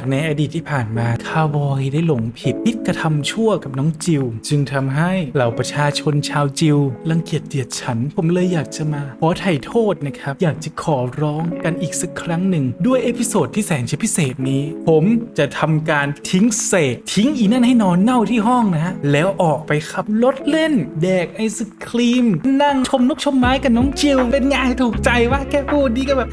จากในอดีตที่ผ่านมาคาวบอยได้หลงผิดคิดกระทำชั่วกับน้องจิว จึงทำให้เหล่าประชาชนชาวจิวรังเกียจเดียดฉัน ผมเลยอยากจะมาขอไถ่โทษนะครับ อยากจะขอร้องกันอีกสักครั้งหนึ่ง ด้วยเอพิโซดที่แสนจะพิเศษนี้ ผมจะทำการทิ้งเศษ ทิ้งอีนั่นให้นอนเน่าที่ห้องนะฮะแล้วออกไปขับรถเล่น แดกไอศครีม นั่งชมนกชมไม้กับน้องจิวเป็นไงถูกใจว่าแค่พูดดีก็แบบ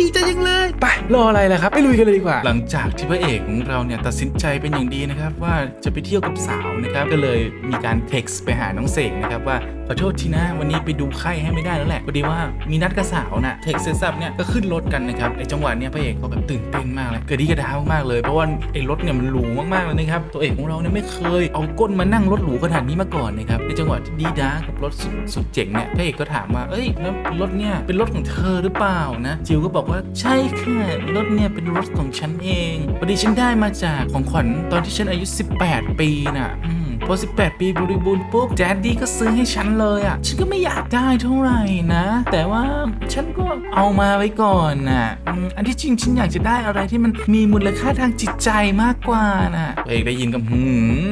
ดีใจจังเลย ไปรออะไรล่ะครับไปลุยกันเลยดีกว่า หลังจากที่พระเอกของเราเนี่ยตัดสินใจเป็นอย่างดีนะครับว่าจะไปเที่ยวกับสาวนะครับก็เลยมีการเท็กซ์ไปหาน้องเสกนะครับว่าขอโทษทีนะ วันนี้ไปดูไข้ให้ไม่ได้แล้วแหละพอดีว่ามีนัดกับสาวน่ะเท็กซ์เสร็จสับเนี่ยก็ขึ้นรถกันนะครับไอจังหวะเนี้ยพระเอกก็แบบตื่นเต้นมากเลยเกระดีกระดามากเลยเพราะว่าไอรถเนี่ยมันหรูมากๆเลยนะครับตัวเอกของเราเนี่ยไม่เคยเอาก้นมานั่งรถหรูขนาดนี้มาก่อนนะครับในจังหวะที่ดีด้ากับรถสุดสุดเจ๋งเนี่ยพระเอกก็ถามว่าเอ้ยแล้วรถเนี่ยเป็นรถของเธอหรือเปล่านะจิวก็บอกว่าใช่ค่ะรถเนี่ยเป็นรถของฉันเองพอดีฉันได้มาจากของขวัญตอนที่ฉันอายุ 18 ปีน่ะ พอ 18 ปีบริบูรณ์ปุ๊บแดดดี้ก็ซื้อให้ฉันเลยอะ ฉันก็ไม่อยากได้เท่าไหร่นะ แต่ว่าฉันก็เอามาไว้ก่อนน่ะอันที่จริงฉันอยากจะได้อะไรที่มันมีมูลค่าทางจิตใจมากกว่าน่ะเอกได้ยินกับหื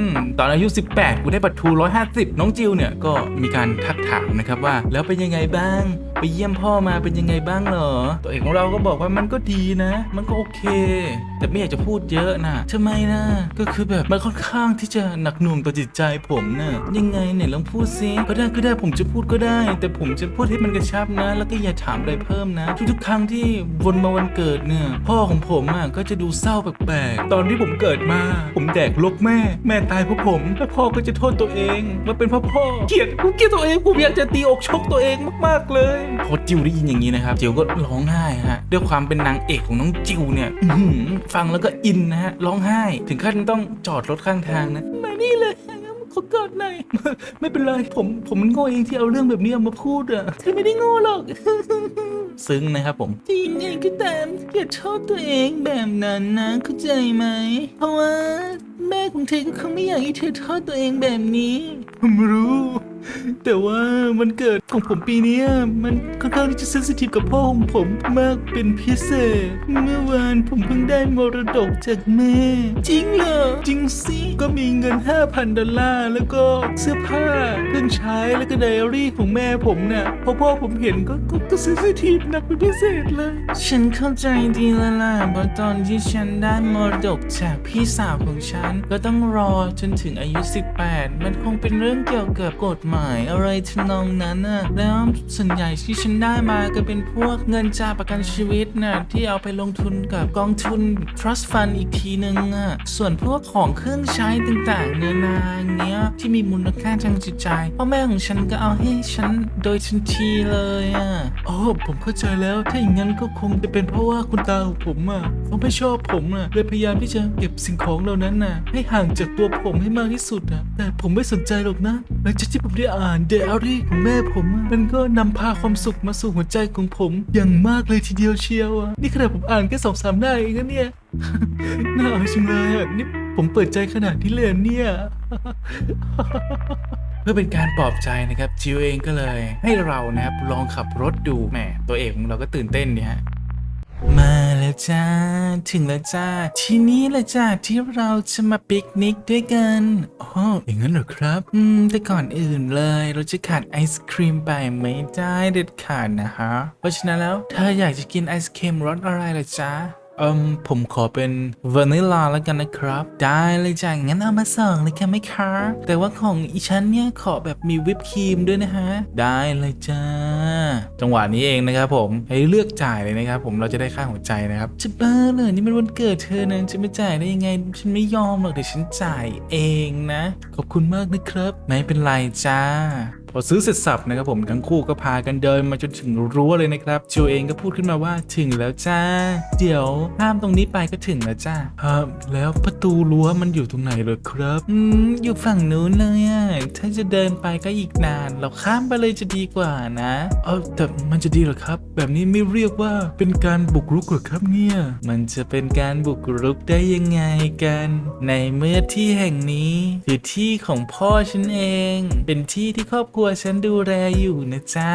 มตอนอายุ 18 กูได้บัตรทู 150 น้องจิวเนี่ยก็มีการทักถามนะครับว่าแล้วเป็นยังไงบ้าง ไปเยี่ยมพ่อมาเป็นยังไงบ้างเหรอ ตัวเอกของเราก็บอกว่ามันก็ดีนะ มันก็โอเค แต่ไม่อยากจะพูดเยอะนะทำไมนะก็คือแบบมันค่อนข้างที่จะหนักหน่วงต่อจิตใจผมนะยังไงเนี่ยลองพูดซิก็ได้ก็ได้ผมจะพูดก็ได้ แต่ผมจะพูดให้มันกระชับนะ แล้วก็อย่าถามอะไรเพิ่มนะ ทุกๆครั้งที่วนมาวันเกิดเนี่ยพ่อของผมอะก็จะดูเศร้าแปลกๆตอนที่ผมเกิดมา ผมแดกลกแม่ แม่ตายเพราะผมแล้วพ่อก็จะโทษตัวเองว่าเป็นเพราะพ่อเกลียดกูเกลียดตัวเองผมอยากจะตีอกชกตัวเองมากๆเลยพอจิวได้ยินอย่างนี้นะครับจิวก็ร้องไห้ฮะด้วยความเป็นนางเอกของน้องจิวเนี่ยอื้อหือฟังแล้วก็อินนะฮะร้องไห้ ถึงขั้นต้องจอดรถข้างทางนะมานี่เลยขอกอดหน่อยไม่เป็นไรผมผมมันโง่เองที่เอาเรื่องแบบนี้เอามาพูดอะเธอไม่ได้โง่หรอกซึ้งนะครับผมจริงไงก็ตามอย่าโทษตัวเองแบบนั้นนะเข้าใจไหม เพราะว่า แม่ของเธอก็คงไม่อยากให้เธอโทษตัวเองแบบนี้ ผมรู้ แต่ว่ามันเกิดของผมปีนี้มันค่อนข้างที่จะเซนซิทีฟกับพ่อของผมมากเป็นพิเศษ เมื่อวานผมเพิ่งได้มรดกจากแม่ จริงเหรอ จริงสิ ก็มีเงิน 5,000 ดอลลาร์ แล้วก็เสื้อผ้าเครื่องใช้แล้วก็ไดอารี่ของแม่ผมเนี่ยพอพ่อผมเห็นก็ก็ก็เซนซิทีฟหนักเป็นพิเศษเลย ฉันเข้าใจดีแล้วล่ะเพราะตอนที่ฉันได้มรดกจากพี่สาวของฉัน ก็ต้องรอจนถึงอายุ 18 มันคงเป็นเรื่องเกี่ยวกับกฎหมายอะไรทำนองนั้นน่ะแล้วส่วนใหญ่ที่ฉันได้มาก็เป็นพวกเงินจากประกันชีวิตน่ะที่เอาไปลงทุนกับกองทุน trust fund อีกทีนึงอะส่วนพวกของเครื่องใช้ต่างๆเนื้นาอย่างเงี้ยที่มีมูลค่าทางจิตใจพ่อแม่ของฉันก็เอาให้ฉันโดยทันทีเลยอะ ผมเข้าใจแล้ว ถ้าอย่างนั้นก็คงจะเป็นเพราะว่าคุณตาของผมอะเขาไม่ชอบผมอะเลยพยายามที่จะเก็บสิ่งของเหล่านั้นน่ะ ให้ห่างจากตัวผมให้มากที่สุดอะ แต่ผมไม่สนใจหรอกนะหลังจากที่ผมได้อ่านเดอารี่ของแม่ผมอะมันก็นำพาความสุขมาสู่หัวใจของผมอย่างมากเลยทีเดียวเชียวอะนี่ขนาดผมอ่านแค่สองสามหน้าเองนะเนี่ย น่าเอาจังเลยอะนี่ผมเปิดใจขนาดที่เลยเนี่ย เพื่อเป็นการปลอบใจนะครับจิวเองก็เลยให้เรานะครับลองขับรถดูแหมตัวเอกของเราก็ตื่นเต้นเนี่ยฮะมาแล้วจ้า ถึงแล้วจ้า ที่นี่แหละจ้าที่เราจะมาปิกนิกด้วยกันอ๋ออย่างนั้นเหรอครับ อืม แต่ก่อนอื่นเลย เราจะขาดไอศครีมไปไม่ได้เด็ดขาดนะฮะ เพราะฉะนั้นแล้วเธออยากจะกินไอศครีมรสอะไรล่ะจ้า อืมผมขอเป็นวานิลาแล้วกันนะครับ ได้เลยจ้างั้นเอามาสองเลยค่ะไหมคะ แต่ว่าของอีฉันเนี่ยขอแบบมีวิปครีมด้วยนะฮะ ได้เลยจ้า จังหวะนี้เองนะครับผมให้เลือกจ่ายเลยนะครับผมเราจะได้ค่าหัวใจนะครับจะบ้าเลยนี่มันวันเกิดเธอนะจะไม่จ่ายได้ยังไง ฉันไม่ยอมหรอกเดี๋ยวฉันจ่ายเองนะ ขอบคุณมากนะครับ ไม่เป็นไรจ้า พอซื้อเสร็จสับนะครับผมทั้งคู่ก็พากันเดินมาจนถึงรั้วเลยนะครับจิวเองก็พูดขึ้นมาว่าถึงแล้วจ้า เดี๋ยวข้ามตรงนี้ไปก็ถึงแล้วจ้าครับแล้วประตูรั้วมันอยู่ตรงไหนเลยครับอืมอยู่ฝั่งนู้นเลยอะถ้าจะเดินไปก็อีกนาน เราข้ามไปเลยจะดีกว่านะเออแต่มันจะดีหรอครับ แบบนี้ไม่เรียกว่าเป็นการบุกรุกหรอครับเนี่ย มันจะเป็นการบุกรุกได้ยังไงกัน ในเมื่อที่แห่งนี้คือที่ของพ่อฉันเอง เป็นที่ที่ครอบครัวรัวฉันดูแลอยู่นะจ้า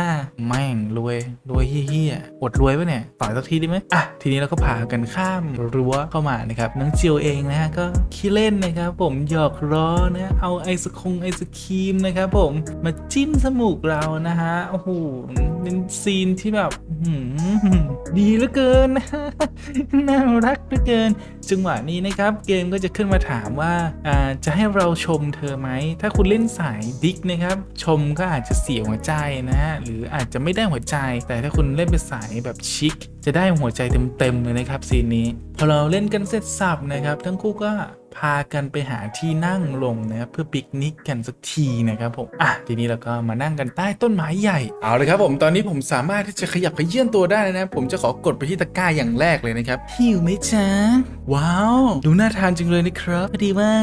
แม่งรวยรวยเฮี้ยๆอดรวยปะเนี่ยต่อยสักทีได้ไหมอะทีนี้เราก็พากันข้ามรั้วเข้ามานะครับน้องจิวเองนะฮะก็ขี้เล่นนะครับผมหยอกล้อนะเอาไอศคงไอศครีมนะครับผมมาจิ้มสมูกเรานะฮะโอ้โหเป็นซีนที่แบบดีเหลือเกินนะน่ารักเหลือเกิน จังหวะนี้นะครับ เกมก็จะขึ้นมาถามว่าอ่าจะให้เราชมเธอไหม ถ้าคุณเล่นสายดิกนะครับ ชมก็อาจจะเสียหัวใจนะฮะหรืออาจจะไม่ได้หัวใจ แต่ถ้าคุณเล่นเป็นสายแบบชิคจะได้หัวใจเต็มๆเลยนะครับซีนนี้พอเราเล่นกันเสร็จสับนะครับ ทั้งคู่ก็ พากันไปหาที่นั่งลงนะครับเพื่อปิกนิกกันสักทีนะครับผมอะทีนี้เราก็มานั่งกันใต้ต้นไม้ใหญ่เอาเลยครับผมตอนนี้ผมสามารถที่จะขยับขยื่นตัวได้นะ ผมจะขอกดไปที่ตะกร้าอย่างแรกเลยนะครับหิวไหมจ๊ะว้าว ดูน่าทานจังเลยนะครับพอดีว่า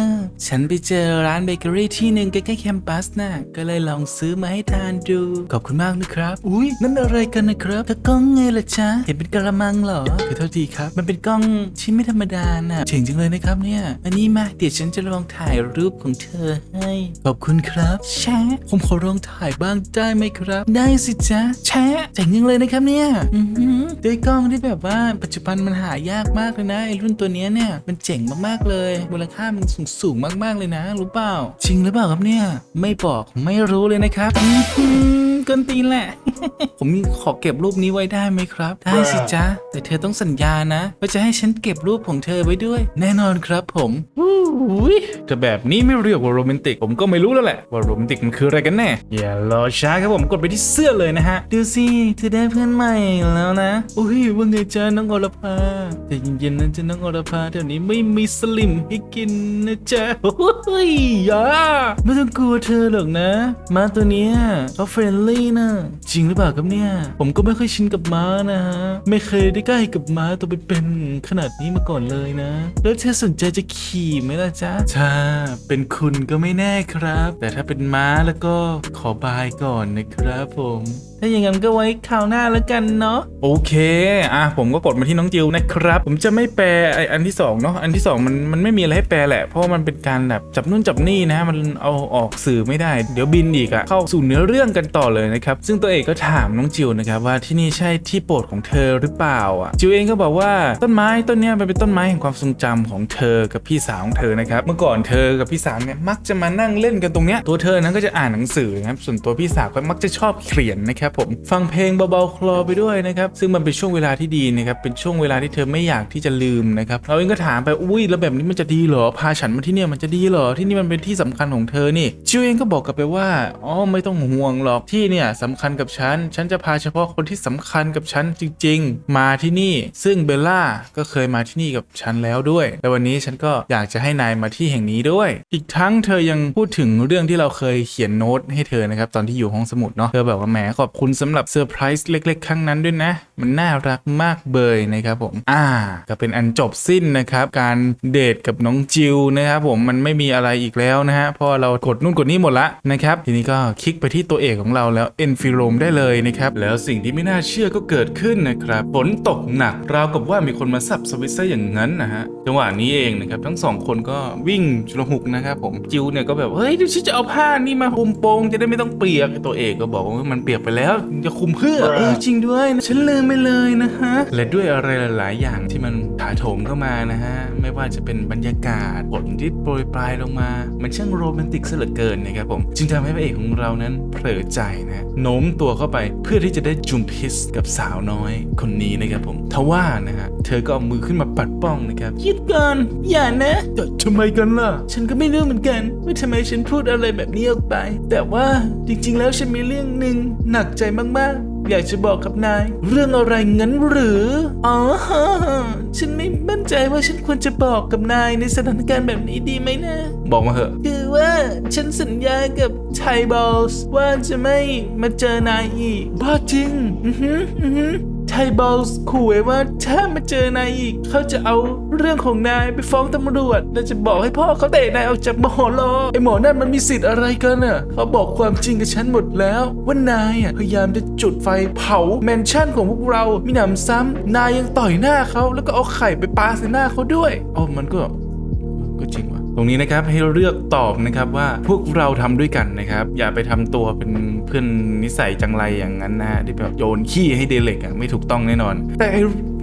ฉันไปเจอร้านเบเกอรี่ที่หนึ่งใกล้ๆแคมปัสน่ะก็เลยลองซื้อมาให้ทานดูขอบคุณมากนะครับอุ้ยนั่นอะไรกันนะครับตะกล้องไงล่ะจ๊ะเห็นเป็นกระมังเหรอขอโทษทีครับ มันเป็นกล้องที่ไม่ธรรมดาน่ะเจ๋งจังเลยนะครับเนี่ยอันนี้มาเดี๋ยวฉันจะลองถ่ายรูปของเธอให้ ขอบคุณครับแชะผมขอลองถ่ายบ้างได้ไหมครับ ได้สิจ๊ะแชะเจ๋งจังเลยนะครับเนี่ยอือหือด้วยกล้องที่แบบว่าปัจจุบันมันหายากมากเลยนะไอ้รุ่นตัวเนี้ยเนี่ยมันเจ๋งมากๆเลยมูลค่ามันสูงสูงๆมากๆเลยนะ รู้เปล่า จริงหรือเปล่าครับเนี่ย ไม่บอกไม่รู้เลยนะครับ อือหือ เกินตีนแหละ ผมขอเก็บรูปนี้ไว้ได้ไหมครับ ได้สิจ๊ะ แต่เธอต้องสัญญานะ ว่าจะให้ฉันเก็บรูปของเธอไว้ด้วย แน่นอนครับผมอุ้ยแต่แบบนี้ไม่เรียกว่าโรแมนติก ผมก็ไม่รู้แล้วแหละ ว่าโรแมนติกมันคืออะไรกันแน่อย่ารอช้าครับผมกดไปที่เสื้อเลยนะฮะ ดูสิเธอได้เพื่อนใหม่แล้วนะอุ้ยว่าไงจ๊ะน้องอรพาแต่เย็นๆนะจ๊ะน้องอรพาเดี๋ยวนี้ไม่มีสลิมให้กินนะจ๊ะโอ้ยอย่าไม่ต้องกลัวเธอหรอกนะม้าตัวเนี้ยเขาเฟรนลี่นะจริงหรือเปล่าครับเนี่ย ผมก็ไม่ค่อยชินกับม้านะฮะ ไม่เคยได้ใกล้กับม้าตัวเป็นๆขนาดนี้มาก่อนเลยนะ แล้วเธอสนใจจะขี่ไหมล่ะจ๊ะถ้าเป็นคุณก็ไม่แน่ครับ แต่ถ้าเป็นม้าแล้วก็ขอบายก่อนนะครับผม ถ้าอย่างนั้นก็ไว้คราวหน้าแล้วกันเนาะโอเค อะผมก็กดมาที่น้องจิวนะครับ ผมจะไม่แปลไออันที่สองเนาะอันที่สองมันมันไม่มีอะไรให้แปลแหละ เพราะมันเป็นการแบบจับนู่นจับนี่นะ มันเอาออกสื่อไม่ได้ เดี๋ยวบินอีกอะเข้าสู่เนื้อเรื่องกันต่อเลยนะครับ ซึ่งตัวเอกก็ถามน้องจิวนะครับว่าที่นี่ใช่ที่โปรดของเธอหรือเปล่าอะจิวเองก็บอกว่าต้นไม้ต้นเนี้ยมันเป็นต้นไม้แห่งความทรงจำของเธอกับพี่สาวของเธอนะครับเมื่อก่อนเธอกับพี่สาวเนี่ยมักจะมานั่งเล่นกันตรงเนี้ยตัวเธอนั้นก็จะอ่านหนังสือนะครับส่วนตัวพี่สาวก็มักจะชอบเขียนนะครับผมฟังเพลงเบาๆคลอไปด้วยนะครับซึ่งมันเป็นช่วงเวลาที่ดีนะครับเป็นช่วงเวลาที่เธอไม่อยากที่จะลืมนะครับเราเองก็ถามไปอุ้ยแล้วแบบนี้มันจะดีเหรอพาฉันมาที่เนี่ยมันจะดีเหรอที่นี่มันเป็นที่สำคัญของเธอนี่จิวเองก็บอกกลับไปว่าอ๋อไม่ต้องห่วงหรอกที่เนี่ยสำคัญกับฉัน ฉันจะพาเฉพาะคนที่สำคัญกับฉันจริง ๆ มาที่นี่ ซึ่งเบลล่าก็เคยมาที่นี่กับฉันแล้วด้วยและวันนี้ฉันก็อยากจะให้นายมาที่แห่งนี้ด้วย อีกทั้งเธอยังพูดถึงเรื่องที่เราเคยเขียนโน้ตให้เธอนะครับตอนที่อยู่ห้องสมุดเนาะเธอแบบว่าแหมขอบคุณสำหรับเซอร์ไพรส์เล็ก ๆ ครั้งนั้นด้วยนะมันน่ารักมากเบยนะครับผม อ่า ก็เป็นอันจบสิ้นนะครับ การเดทกับน้องจิวนะครับผมมันไม่มีอะไรอีกแล้วนะฮะเพราะเรากดนู่นกดนี่หมดละนะครับ ทีนี้ก็คลิกไปที่ตัวเอกของเราแล้วเอ็นฟิโรมได้เลยนะครับ แล้วสิ่งที่ไม่น่าเชื่อก็เกิดขึ้นนะครับฝนตกหนักราวกับว่ามีคนมาสับสวิตซะอย่างนั้นนะฮะจังหวะนี้เองนะครับทั้งสองคนก็วิ่งชุลหุกนะครับผมจิวเนี่ยก็แบบเฮ้ยเดี๋ยวฉันจะเอาผ้านี่มาคลุมโปงจะได้ไม่ต้องเปียกตัวเอกก็บอกว่ามันเปียกไปแล้วจะคุมเพื่อเออจริงด้วยนะฉันลืมไปเลยนะฮะ และด้วยอะไรหลาย ๆ อย่างที่มันถาโถมเข้ามานะฮะ ไม่ว่าจะเป็นบรรยากาศฝนที่โปรยปลายลงมา มันช่างโรแมนติกซะเหลือเกินนะครับผม จึงทำให้พระเอกของเรานั้นเผลอใจนะโน้มตัวเข้าไปเพื่อที่จะได้จุมพิสกับสาวน้อยคนนี้นะครับผมทว่านะฮะเธอก็เอามือขึ้นมาปัดป้องนะครับหยุดก่อนอย่านะทำไมกันล่ะ ฉันก็ไม่รู้เหมือนกันว่าทำไมฉันพูดอะไรแบบนี้ออกไป แต่ว่าจริง ๆ แล้วฉันมีเรื่องหนึ่งหนักใจมาก ๆ อยากจะบอกกับนาย เรื่องอะไรงั้นหรือ อ๋อ ฉันไม่มั่นใจว่าฉันควรจะบอกกับนายในสถานการณ์แบบนี้ดีไหมนะ บอกมาเถอะ คือว่าฉันสัญญากับไทบอลส์ว่าจะไม่มาเจอนายอีก บ้าจริง อือหืออือหือ ไทบอลส์ขู่ไว้ว่าถ้ามาเจอนายอีก เขาจะเอาเรื่องของนายไปฟ้องตำรวจ และจะบอกให้พ่อเขาเตะนายออกจากมหอลอไอหมอนั่นมันมีสิทธิ์อะไรกันอะ เขาบอกความจริงกับฉันหมดแล้ว ว่านายอะพยายามจะจุดไฟเผาแมนชั่นของพวกเรา มีหนำซ้ำนายยังต่อยหน้าเขาแล้วก็เอาไข่ไปปาใส่หน้าเขาด้วยอ๋อมันก็ก็จริงว่ะ ตรงนี้นะครับให้เลือกตอบนะครับว่าพวกเราทำด้วยกันนะครับ อย่าไปทำตัวเป็นเพื่อนนิสัยจังไรอย่างนั้นนะที่แบบโยนขี้ให้เดเล็กอะไม่ถูกต้องแน่นอน แต่ไอ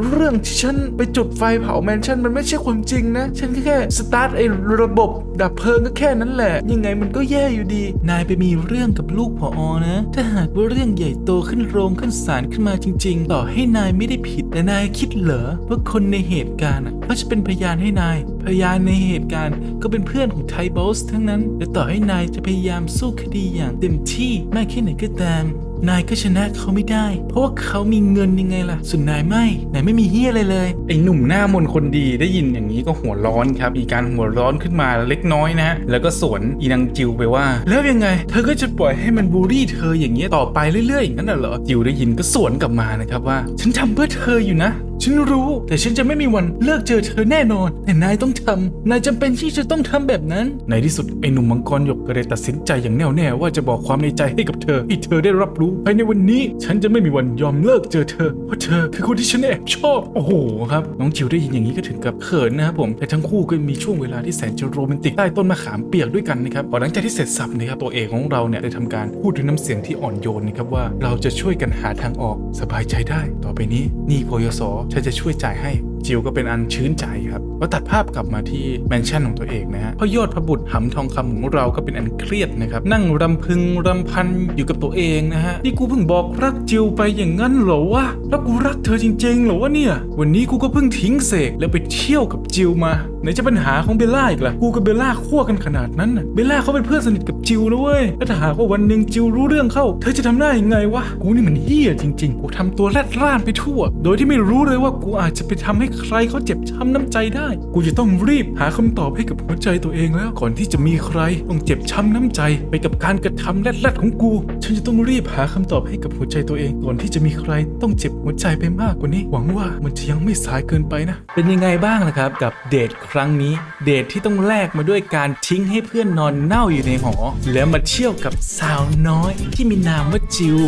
เรื่องที่ฉันไปจุดไฟเผาแมนชั่นมันไม่ใช่ความจริงนะ ฉันแค่สตาร์ทไอ้ระบบดับเพลิงก็แค่นั้นแหละ ยังไงมันก็แย่อยู่ดี นายไปมีเรื่องกับลูกพออนะ ถ้าหากว่าเรื่องใหญ่โตขึ้นโรงขึ้นศาลขึ้นมาจริง ๆ ต่อให้นายไม่ได้ผิด แต่นายคิดเหรอว่าคนในเหตุการณ์เขาจะเป็นพยานให้นาย พยานในเหตุการณ์ก็เป็นเพื่อนของไทบอสทั้งนั้น และต่อให้นายจะพยายามสู้คดีอย่างเต็มที่มากแค่ไหนก็ตาม นายก็ชนะเขาไม่ได้ เพราะว่าเขามีเงินยังไงล่ะ ส่วนนายไม่นายไม่มีเฮียอะไรเลยไอ้หนุ่มหน้ามนคนดีได้ยินอย่างนี้ก็หัวร้อนครับมีการหัวร้อนขึ้นมาเล็กน้อยนะฮะแล้วก็สวนอีนางจิวไปว่า แล้วยังไง เธอก็จะปล่อยให้มันบูลลี่เธออย่างนี้ยต่อไปเรื่อยๆอย่างนั้นน่ะเหรอจิวได้ยินก็สวนกลับมานะครับว่า ฉันทำเพื่อเธออยู่นะฉันรู้ แต่ฉันจะไม่มีวันเลิกเจอเธอแน่นอน แต่นายต้องทำนายจำเป็นที่จะต้องทำแบบนั้น ในที่สุดไอ้หนุ่มมังกรหยกก็เลยตัดสินใจอย่างแน่วแน่ว่าจะบอกความในใจให้กับเธอให้เธอได้รับรู้ภายในวันนี้ฉันจะไม่มีวันยอมเลิกเจอเธอ เพราะเธอคือคนที่ฉันแอบชอบ โอ้โหครับน้องจิวได้ยินอย่างนี้ก็ถึงกับเขินนะครับผมแต่ทั้งคู่ก็มีช่วงเวลาที่แสนจะโรแมนติกใต้ต้นมะขามเปียกด้วยกันนะครับพอหลังจากที่เสร็จสับนะครับตัวเอกของเราเนี่ยได้ทำการพูดด้วยน้ำเสียงที่อ่อนโยนนะครับว่าเราจะช่วยกันหาทางออกสบายใจได้ ต่อไปนี้นี่พยสฉันจะช่วยจ่ายให้ จิวก็เป็นอันชื้นใจครับแล้วตัดภาพกลับมาที่แมนชั่นของตัวเองนะฮะพราะยอดพระบุตรหำทองคำของเราก็เป็นอันเครียดนะครับนั่งรำพึงรำพันอยู่กับตัวเองนะฮะนี่กูเพิ่งบอกรักจิวไปอย่างนั้นเหรอวะแล้วกูรักเธอจริงๆเหรอวะเนี่ย วันนี้กูก็เพิ่งทิ้งเสกแล้วไปเที่ยวกับจิวมาไหนจะปัญหาของเบลล่าอีกล่ะกูกับเบลล่าคั่วกันขนาดนั้นน่ะเบลล่าเขาเป็นเพื่อนสนิทกับจิวนะเว้ยแล้วถ้าหากว่าวันหนึ่งจิวรู้เรื่องเข้า เธอจะทำหน้ยังไงวะกูนี่มันเฮี้ยจริง ๆ กูทำตัวแรดร่านไปทั่ว โดยที่ไม่รู้เลยว่ากูอาจจะไปทำให้ใครเขาเจ็บช้ำน้ำใจได้ กูจะต้องรีบหาคำตอบให้กับหัวใจตัวเองแล้ว ก่อนที่จะมีใครต้องเจ็บช้ำน้ำใจ ไปกับการกระทำแรดๆของกู ฉันจะต้องรีบหาคำตอบให้กับหัวใจตัวเอง ก่อนที่จะมีใครต้องเจ็บหัวใจไปมากกว่านี้ หวังว่ามันจะยังไม่สายเกินไปนะ เป็นยังไงบ้างล่ะครับกับเดทครั้งนี้ เดทที่ต้องแลกมาด้วยการทิ้งให้เพื่อนนอนเน่าอยู่ในหอ แล้วมาเที่ยวกับสาวน้อย ที่มีนามว่าจิว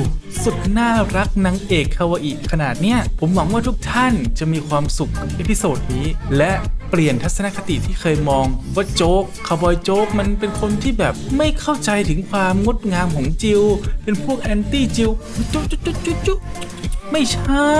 สุดน่ารักนางเอกคาวาอิขนาดเนี้ยผมหวังว่าทุกท่านจะมีความสุขกับเอพิโซดนี้ และเปลี่ยนทัศนคติที่เคยมองว่าโจ๊กคาวบอยโจ๊กมันเป็นคนที่แบบไม่เข้าใจถึงความงดงามของจิว เป็นพวกแอนตี้จิวจุ๊จุ๊จุ๊จุ๊ ไม่ใช่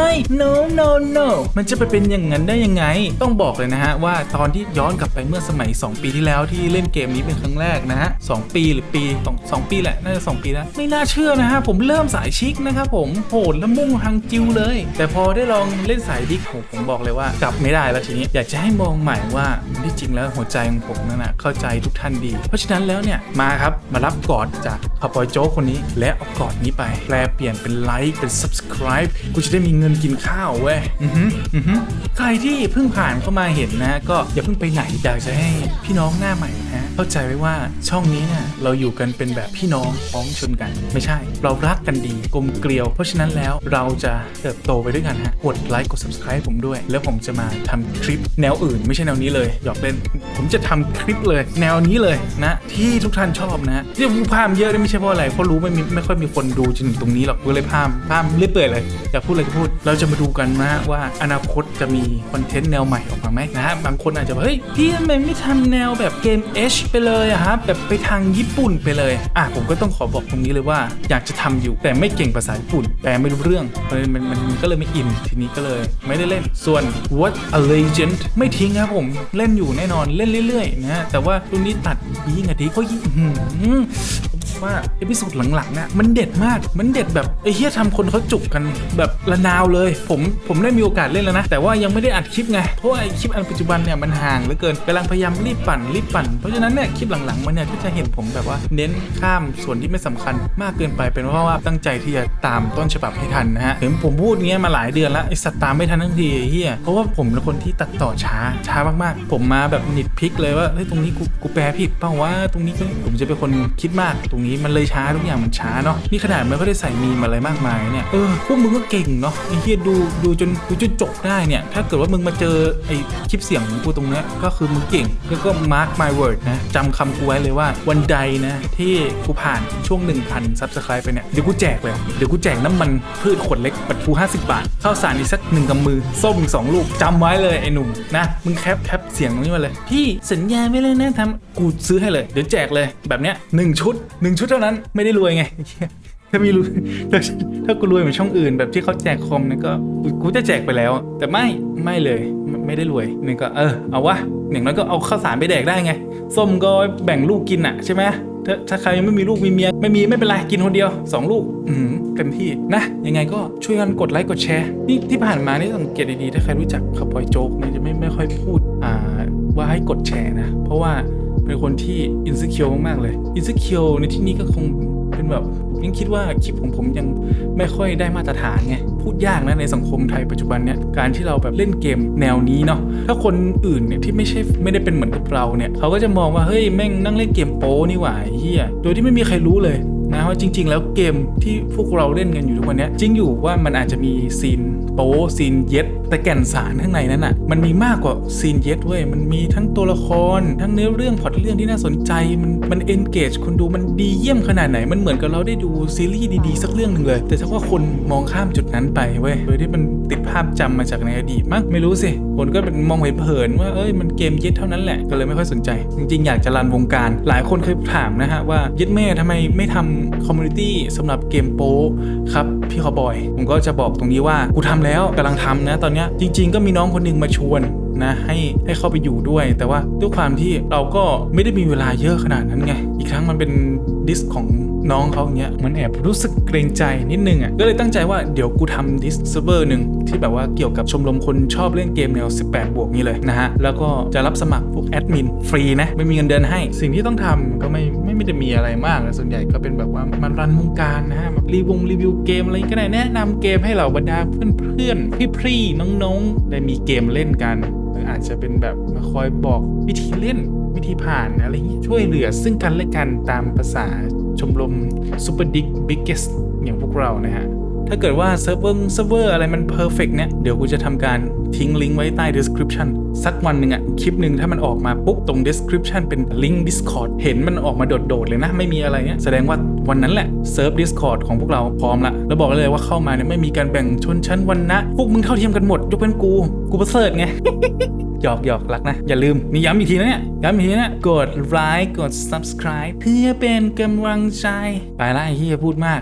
no no no มันจะไปเป็นอย่างนั้นได้ยังไง ต้องบอกเลยนะฮะว่าตอนที่ย้อนกลับไปเมื่อสมัย 2 ปีที่แล้วที่เล่นเกมนี้เป็นครั้งแรกนะฮะสปีหรือปีสองสองปีแหละน่าจะ2ปีแล้วไม่น่าเชื่อนะฮะผมเริ่มสายชิคนะครับผมโหดและมุ่งทางจิวเลย แต่พอได้ลองเล่นสายดิกผมผมบอกเลยว่ากลับไม่ได้แล้วทีนี้อยากจะให้มองใหม่ว่าที่จริงแล้วหัวใจของผมนั่นนะเข้าใจทุกท่านดี เพราะฉะนั้นแล้วเนี่ยมาครับมารับกอดจากขปอยโจ๊กคนนี้ และเอากอดนี้ไปแปลเปลี่ยนเป็นไลค์เป็น subscribe กูจะได้มีเงินกินข้าวเว้ยอือหืออือหือใครที่เพิ่งผ่านเข้ามาเห็นนะก็อย่าเพิ่งไปไหนอยากจะให้พี่น้องหน้าใหม่นะ เข้าใจไว้ว่าช่องนี้เนี่ยเราอยู่กันเป็นแบบพี่น้องพ้องชนกัน ไม่ใช่ เรารักกันดีกลมเกลียว เพราะฉะนั้นแล้วเราจะเติบโตไปด้วยกันฮะกดไลค์กด subscribe ผมด้วย แล้วผมจะมาทำคลิปแนวอื่น ไม่ใช่แนวนี้เลยหยอกเล่น ผมจะทำคลิปเลย แนวนี้เลยนะ ที่ทุกท่านชอบนะที่ผมพามเยอะนี่ไม่ใช่เพราะอะไรเพราะรู้ไม่มีไม่ค่อยมีคนดูจนถึงตรงนี้หรอกก็เลยพามพามเรื่อยเปื่อยเลยอยากพูดอะไรก็พูด เราจะมาดูกันนะว่าอนาคตจะมีคอนเทนต์แนวใหม่ออกมาไหมนะฮะบางคนอาจจะบอกเฮ้ยพี่ทำไมไม่ทำแนวแบบเกม H ไปเลยอะครับแบบไปทางญี่ปุ่นไปเลยอะผมก็ต้องขอบอกตรงนี้เลยว่าอยากจะทำอยู่แต่ไม่เก่งภาษาญี่ปุ่นแปลไม่รู้เรื่องมันมันมันก็เลยไม่อินทีนี้ก็เลย ไม่ได้เล่นส่วน What a Legend ไม่ทิ้งครับผมเล่นอยู่แน่นอนเล่นเรื่อยๆนะฮะแต่ว่าตรงนี้ตัดยิ่งอะดีเพรายิ่งอื้อหืม ว่าเอพิโซดหลังๆน่ะมันเด็ดมากมันเด็ดแบบไอ้เฮียทำคนเขาจุกกันแบบระนาวเลย ผมผมได้มีโอกาสเล่นแล้วนะ แต่ว่ายังไม่ได้อัดคลิปไงเพราะไอ้คลิปอันปัจจุบันเนี่ยมันห่างเหลือเกินกำลังพยายามรีบปั่นรีบปั่นเพราะฉะนั้นเนี่ยคลิปหลังๆมันเนี่ยก็จะเห็นผมแบบว่าเน้นข้ามส่วนที่ไม่สำคัญมากเกินไปเป็นเพราะว่าตั้งใจที่จะตามต้นฉบับให้ทันนะฮะเห็นผมพูดเงี้ยมาหลายเดือนแล้วไอ้สัตว์ตามไม่ทันทั้งทีไอ้เฮียเพราะว่าผมเป็นคนที่ตัดต่อช้าช้ามากๆ ผมมาแบบนิดพลิกเลยว่าเฮ้ยตรงนี้กูกูแปลผิดเปล่าวะตรงนี้ผมจะเป็นคนคิดมากตรงนี้นี้มันเลยช้าทุกอย่างมันช้าเนาะนี่ขนาดม่ค่อยได้ใส่มีมอะไรมากมายเนี่ยเออพวกมึงก็เก่งเนาะไอ้เฮียดูดูจนดูจนจบได้เนี่ยถ้าเกิดว่ามึงมาเจอไอ้คลิปเสียงของกูตรงเนี้ยก็คือมึงเก่งแล้วก็ mark my word นะจำคำกูไว้เลยว่าวันใดนะที่กูผ่านช่วง 1,000 subscribe ไปเนี่ยเดี๋ยวกูแจกเลยเดี๋ยวกูแจกน้ำมันพืชขวดเล็กปัดกู50 บาทข้าวสารอีกสักหนึ่งกำมือส้มอีกสองลูกจำไว้เลยไอ้หนุ่มนะมึงแคปแคปเสียงตรงนี้มาเลยพี่สัญญาไม่เลยนะทำกูซื้อให้เลยเดี๋ยวแจกเลยแบบเนี้ยหนึ่งชุดหนึ่งชุดเท่านั้นไม่ได้รวยไงถ้ามีรวยถ้าถ้ากูรวยเหมือนช่องอื่น แบบที่เขาแจกคอมเนี่ยก็กูกูจะแจกไปแล้ว แต่ไม่ไม่เลยไม่ไม่ได้รวยนึ่ก็เออเอาวะอย่างน้อยก็เอาข้าวสารไปแดกได้ไงส้มก็แบ่งลูกกินอะใช่ไหมถ้าถ้าใครยังไม่มีลูกมีเมีย ไม่มีไม่เป็นไรกินคนเดียวสองลูก อืมเต็มที่นะ ยังไงก็ช่วยกันกดไลค์กดแชร์ นี่ที่ผ่านมานี่สังเกตดีๆ ถ้าใครรู้จักคาร์บอยโจ๊กเนี่ยจะไม่ไม่ค่อยพูดอ่าว่าให้กดแชร์นะ เพราะว่า เป็นคนที่อิน e ิเคียวมากๆเลยอิน e ิเคียวในที่นี้ก็คงเป็นแบบยังคิดว่าคลิปของผมยังไม่ค่อยได้มาตรฐานไงพูดยากนะในสังคมไทยปัจจุบันเนี่ยการที่เราแบบเล่นเกมแนวนี้เนาะถ้าคนอื่นเนี่ยที่ไม่ใช่ไม่ได้เป็นเหมือนกับเราเนี่ยเขาก็จะมองว่าเฮ้ยแม่งนั่งเล่นเกมโป้นี่หว่าเฮียโดยที่ไม่มีใครรู้เลยนะว่าจริง ๆ แล้วเกมที่พวกเราเล่นกันอยู่ทุกวันนี้จริงอยู่ว่ามันอาจจะมีซีน โป๊ซีนเย็ดแต่แก่นสารข้างในนั้นอะมันมีมากกว่าซีนเย็ดเว้ยมันมีทั้งตัวละคร ทั้งเนื้อเรื่องพอตเรื่องที่น่าสนใจมันมันเอนเกจคนดูมันดีเยี่ยมขนาดไหน มันเหมือนกับเราได้ดูซีรีส์ดีๆสักเรื่องหนึ่งเลย แต่ถ้าว่าคนมองข้ามจุดนั้นไปเว้ยโดยที่มันติดภาพจำมาจากในอดีตมั้งไม่รู้สิคนก็เป็นมองเผินๆว่าเอ้ยมันเกมเย็ดเท่านั้นแหละก็เลยไม่ค่อยสนใจ จริงๆ อยากจะรันวงการ หลายคนเคยถามนะฮะว่าเย็ดแม่ทำไมไม่ทำคอมมูนิตี้สำหรับเกมโป้ครับพี่คอบอยผมก็จะบอกตรงนี้ว่ากูทำแล้วกำลังทำนะ ตอนเนี้ยจริง ๆ ก็มีน้องคนหนึงมาชวน นะให้ให้เข้าไปอยู่ด้วย แต่ว่าด้วยความที่เราก็ไม่ได้มีเวลาเยอะขนาดนั้นไง อีกครั้งมันเป็นดิสของน้องเขาอย่างเงี้ยมันแอบรู้สึกเกรงใจนิดนึงอะก็เลยตั้งใจว่าเดี๋ยวกูทำดิสเซิร์ฟเวอร์หนึ่งที่แบบว่าเกี่ยวกับชมรมคนชอบเล่นเกมแนว 18 บวกนี้เลยนะฮะ แล้วก็จะรับสมัครพวกแอดมินฟรีนะ ไม่มีเงินเดือนให้ สิ่งที่ต้องทำก็ไม่ไม่ไม่ได้มีอะไรมากนะส่วนใหญ่ก็เป็นแบบว่ามันรันวงการนะฮะรีวงรีวิวเกมอะไรก็ได้แนะนำเกมให้เหล่าบรรดาเพื่อนๆพี่ๆน้องๆได้มีเกมเล่นกัน หรืออาจจะเป็นแบบมาคอยบอกวิธีเล่นวิธีผ่านอะไรอย่างงี้ช่วยเหลือซึ่งกันและกันตามภาษาชมรม Super Dick Biggest อย่างพวกเรานะฮะ ถ้าเกิดว่าเซิร์ฟเวอร์เซิร์ฟเวอร์อะไรมันเพอร์เฟกเนี่ย เดี๋ยวกูจะทำการทิ้งลิงก์ไว้ใต้ description สักวันหนึ่งอะคลิปหนึ่งถ้ามันออกมาปุ๊บ ตรง description เป็นลิงก์ Discord เห็นมันออกมาโดดๆเลยนะ ไม่มีอะไรเนี่ยแสดงว่าวันนั้นแหละเซิร์ฟ Discord ของพวกเราพร้อมละแล้วบอกเลยว่าเข้ามาเนี่ยไม่มีการแบ่งชนชั้นวรรณะพวกมึงเท่าเทียมกันหมดยกเว้นกู กูประเสริฐไงหยอกหยอกรักนะ อย่าลืมนี่ย้ำอีกทีนะเนี่ย ย้ำอีกทีนะกดไลค์กด subscribe เพื่อเป็นกำลังใจ ไปละไอ้ที่จะพูดมาก